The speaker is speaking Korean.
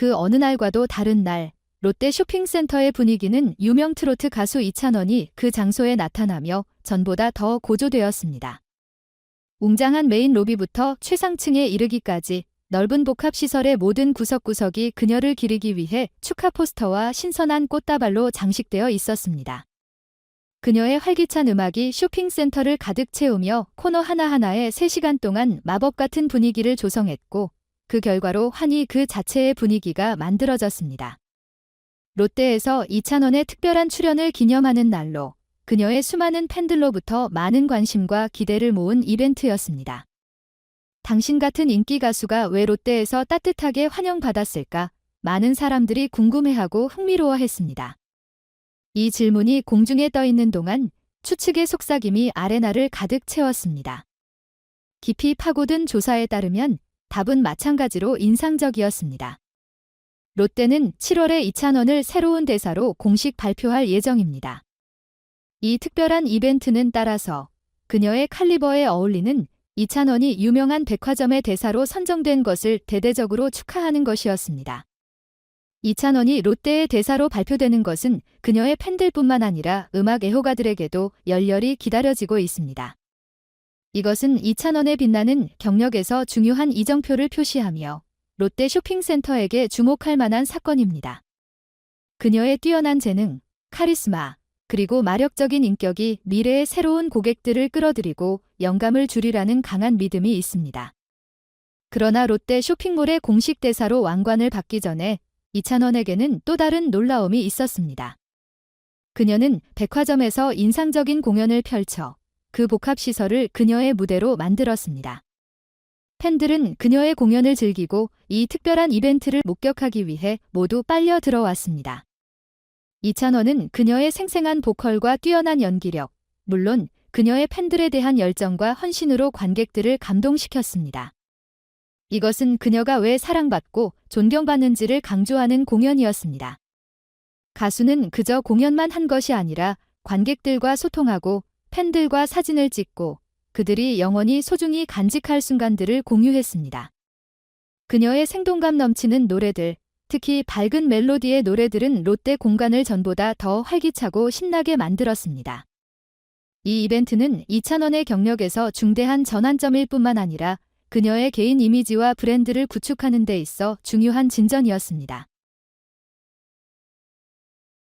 그 어느 날과도 다른 날, 롯데 쇼핑센터의 분위기는 유명 트로트 가수 이찬원이 그 장소에 나타나며 전보다 더 고조되었습니다. 웅장한 메인 로비부터 최상층에 이르기까지 넓은 복합시설의 모든 구석구석이 그녀를 기리기 위해 축하 포스터와 신선한 꽃다발로 장식되어 있었습니다. 그녀의 활기찬 음악이 쇼핑센터를 가득 채우며 코너 하나하나에 3시간 동안 마법 같은 분위기를 조성했고 그 결과로 환히 그 자체의 분위기가 만들어졌습니다. 롯데에서 이찬원의 특별한 출연을 기념하는 날로 그녀의 수많은 팬들로부터 많은 관심과 기대를 모은 이벤트였습니다. 당신 같은 인기 가수가 왜 롯데에서 따뜻하게 환영받았을까? 많은 사람들이 궁금해하고 흥미로워했습니다. 이 질문이 공중에 떠 있는 동안 추측의 속삭임이 아레나를 가득 채웠습니다. 깊이 파고든 조사에 따르면 답은 마찬가지로 인상적이었습니다. 롯데는 7월에 이찬원을 새로운 대사로 공식 발표할 예정입니다. 이 특별한 이벤트는 따라서 그녀의 칼리버에 어울리는 이찬원이 유명한 백화점의 대사로 선정된 것을 대대적으로 축하하는 것이었습니다. 이찬원이 롯데의 대사로 발표되는 것은 그녀의 팬들뿐만 아니라 음악 애호가들에게도 열렬히 기다려지고 있습니다. 이것은 이찬원의 빛나는 경력에서 중요한 이정표를 표시하며 롯데 쇼핑센터에게 주목할 만한 사건입니다. 그녀의 뛰어난 재능, 카리스마, 그리고 마력적인 인격이 미래의 새로운 고객들을 끌어들이고 영감을 주리라는 강한 믿음이 있습니다. 그러나 롯데 쇼핑몰의 공식 대사로 왕관을 받기 전에 이찬원에게는 또 다른 놀라움이 있었습니다. 그녀는 백화점에서 인상적인 공연을 펼쳐 그 복합시설을 그녀의 무대로 만들었습니다. 팬들은 그녀의 공연을 즐기고 이 특별한 이벤트를 목격하기 위해 모두 빨려 들어왔습니다. 이찬원은 그녀의 생생한 보컬과 뛰어난 연기력, 물론 그녀의 팬들에 대한 열정과 헌신으로 관객들을 감동시켰습니다. 이것은 그녀가 왜 사랑받고 존경받는지를 강조하는 공연이었습니다. 가수는 그저 공연만 한 것이 아니라 관객들과 소통하고 팬들과 사진을 찍고 그들이 영원히 소중히 간직할 순간들을 공유했습니다. 그녀의 생동감 넘치는 노래들, 특히 밝은 멜로디의 노래들은 롯데 공간을 전보다 더 활기차고 신나게 만들었습니다. 이 이벤트는 이찬원의 경력에서 중대한 전환점일 뿐만 아니라 그녀의 개인 이미지와 브랜드를 구축하는 데 있어 중요한 진전이었습니다.